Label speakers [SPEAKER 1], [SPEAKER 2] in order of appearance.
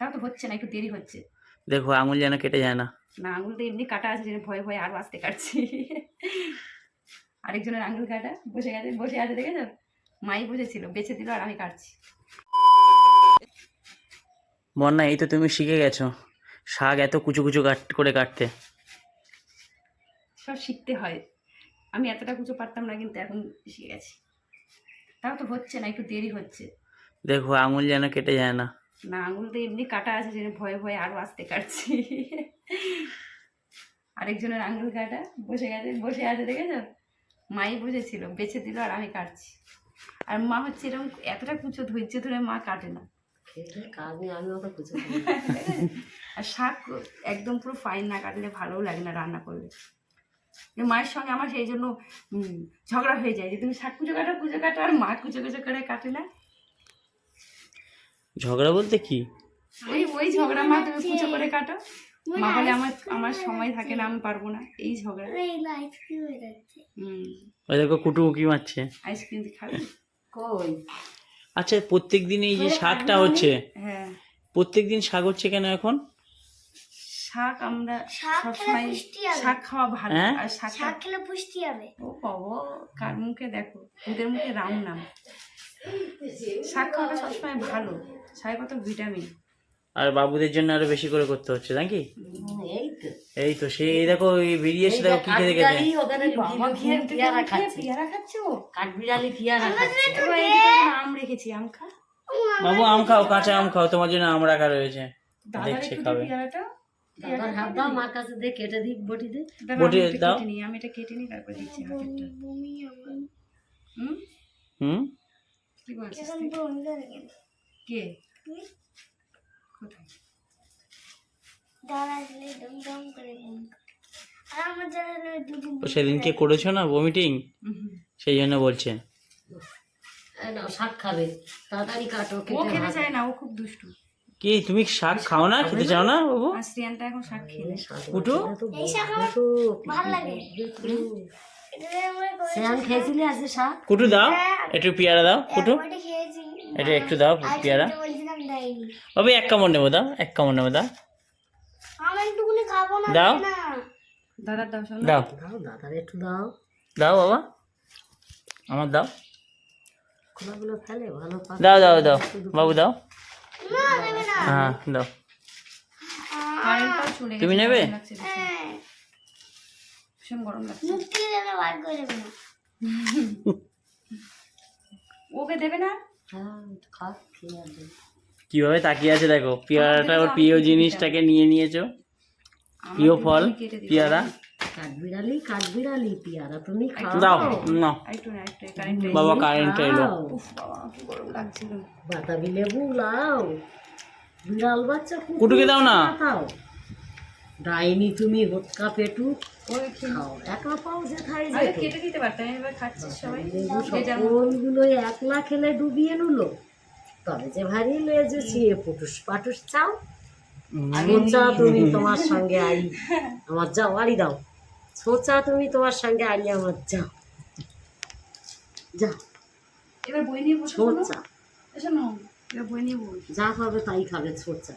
[SPEAKER 1] তাও তো হচ্ছে না একটু দেরি হচ্ছে।
[SPEAKER 2] দেখো আঙুল যেন কেটে যায় না।
[SPEAKER 1] না আঙুল তো এমনি কাটা আছে যেন ভয়ে ভয়ে আরও আসতে কাটছি। আরেকজনের আঙুল কাটা বসে গেছে বসে আছে দেখেছ? মাই বসেছিল বেছে দিল আর আমি কাটছি।
[SPEAKER 2] বন্যা এই তো তুমি শিখে গেছো শাক এত কুচু কুচু কাট করে কাটতে।
[SPEAKER 1] সব শিখতে হয়। আমি এতটা কিছু পারতাম না কিন্তু এখন শিখে গেছি। তাও তো হচ্ছে না একটু দেরি হচ্ছে।
[SPEAKER 2] দেখো আঙুল যেন কেটে যায় না।
[SPEAKER 1] না আঙুল তো এমনি কাটা আছে যেন ভয়ে ভয়ে আরও আসতে কাটছি। আরেকজনের আঙুল কাটা বসে গেছে বসে আছে দেখেছ? মাই বসেছিল বেছে দিল আর আমি কাটছি। আর মা হচ্ছে এরকম এতটা কুচো ধৈর্য ধরে মা কাটে না। আর শাক একদম পুরো ফাইন না কাটলে ভালোও লাগে না রান্না করলে। মায়ের সঙ্গে আমার সেই জন্য ঝগড়া হয়ে যায় যে তুমি শাক কুচো কাটো কুচো কাটো আর মা কুচো কুচো করে কাটে না।
[SPEAKER 2] ঝগড়া বলতে কি?
[SPEAKER 1] ওই ওই ঝগড়া মা তুমি কুচো করে কাটো। মা বলে আমার আমার সময় থাকে না আমি পারব না। এই ঝগড়া। হুম।
[SPEAKER 2] ওই দেখো কুটু উকি মারছে?
[SPEAKER 1] আইসক্রিম খাবে।
[SPEAKER 3] কই?
[SPEAKER 2] আচ্ছা প্রত্যেক দিন এই যে শাকটা হচ্ছে
[SPEAKER 1] হ্যাঁ।
[SPEAKER 2] প্রত্যেক দিন শাক হচ্ছে কেন এখন?
[SPEAKER 1] শাক আমরা সবসময় শাক খাওয়া ভালো
[SPEAKER 2] হ্যাঁ?
[SPEAKER 1] আর শাক
[SPEAKER 4] শাক খেলে পুষ্টি হবে।
[SPEAKER 1] ও বাবা কার মুখে দেখো? ওদের মুখে রাম নাম। শাক খাওয়াটা সবসময় ভালো শাকে কত ভিটামিন
[SPEAKER 2] আর বাবুদের জন্য আরও বেশি করে করতে হচ্ছে নাকি
[SPEAKER 3] এই তো
[SPEAKER 2] এই তো সেই এই দেখো এই বেরিয়ে এসে দেখো কি খেতে খেতে
[SPEAKER 3] পেয়ারা খাচ্ছে কাঠবিড়ালি পেয়ারা
[SPEAKER 1] আম রেখেছি আম খা
[SPEAKER 2] বাবু আম খাও কাঁচা আম খাও তোমার জন্য আম রাখা রয়েছে দেখছে খাবে
[SPEAKER 3] দাদার হাত দাও মার কাছে দিয়ে কেটে দিই বটি দে
[SPEAKER 2] বটি দাও।
[SPEAKER 1] আমি এটা কেটে নিই তারপর দিচ্ছি হাতেরটা
[SPEAKER 4] বমি আমার
[SPEAKER 1] হুম তুই? কে? কোথায়?
[SPEAKER 2] সেদিনকে করেছ। না ভমিটিং। সেই জন্য বলছে।
[SPEAKER 3] শাক খাবে। তাড়াতাড়ি কাটো
[SPEAKER 1] ও খেতে চায় না ও খুব দুষ্টু।
[SPEAKER 2] কি তুমি শাক খাও না? খেতে চাও না বাবু?
[SPEAKER 1] শ্রিয়ানটা এখন শাক।
[SPEAKER 4] এই শাক আমার ভালো লাগে।
[SPEAKER 3] শ্যাম খেয়েছিলি আজকে শাক
[SPEAKER 2] কুটু দাও একটু পেয়ারা দাও কুটু। এটা একটু দাও পেয়ারা। বাবু এক কামড় নেব দাও এক কামড় নেব দাও।
[SPEAKER 4] আমি একটুকুনি খাব না
[SPEAKER 2] দাও।
[SPEAKER 1] দাও
[SPEAKER 2] দাও।
[SPEAKER 3] দাও দাদার একটু দাও।
[SPEAKER 2] দাও বাবা। আমার দাও। দাও দাও দাও। বাবু দাও।
[SPEAKER 4] না দেবে না।
[SPEAKER 2] হ্যাঁ দাও। তুমি নেবে?
[SPEAKER 1] ভীষণ। গরম লাগছে।
[SPEAKER 4] মুখ দেবে বার করে দেবে। না
[SPEAKER 1] ওকে দেবে না?
[SPEAKER 3] হ্যাঁ।
[SPEAKER 2] কীভাবে তাকিয়ে আছে দেখো পেয়ারাটা ওর প্রিয় জিনিসটাকে নিয়ে নিয়েছো। প্রিয় ফল। পেয়ারা।
[SPEAKER 3] কাঠবিড়ালি কাঠবিড়ালি পেয়ারা তুমি খাও।
[SPEAKER 2] দাও না বাবা কারেন্ট এলো।
[SPEAKER 3] বাতাবি লেবু লাও। বিড়াল বাচ্চা
[SPEAKER 2] কুটুকে দাও না।
[SPEAKER 3] ডাইনি তুমি হটকা পেটু। খাও একা পাও যে খাই
[SPEAKER 1] আরে কেটে দিতে পারতাম এবার খাচ্ছিস সবাই। যে
[SPEAKER 3] একলা খেলে ডুবিয়ে নুলো। তবে যে ভারী লেজে ছিয়ে পুটুস পাটুস চাও। সোচা তুমি তোমার সঙ্গে আই আমার যাও আড়ি দাও। সোচা তুমি তোমার সঙ্গে আড়ি আমার যাও। যাও।
[SPEAKER 1] এবার বই নিয়ে
[SPEAKER 3] সোচা
[SPEAKER 1] এবার বই নিয়ে
[SPEAKER 3] যা পাবে তাই খাবে সোচা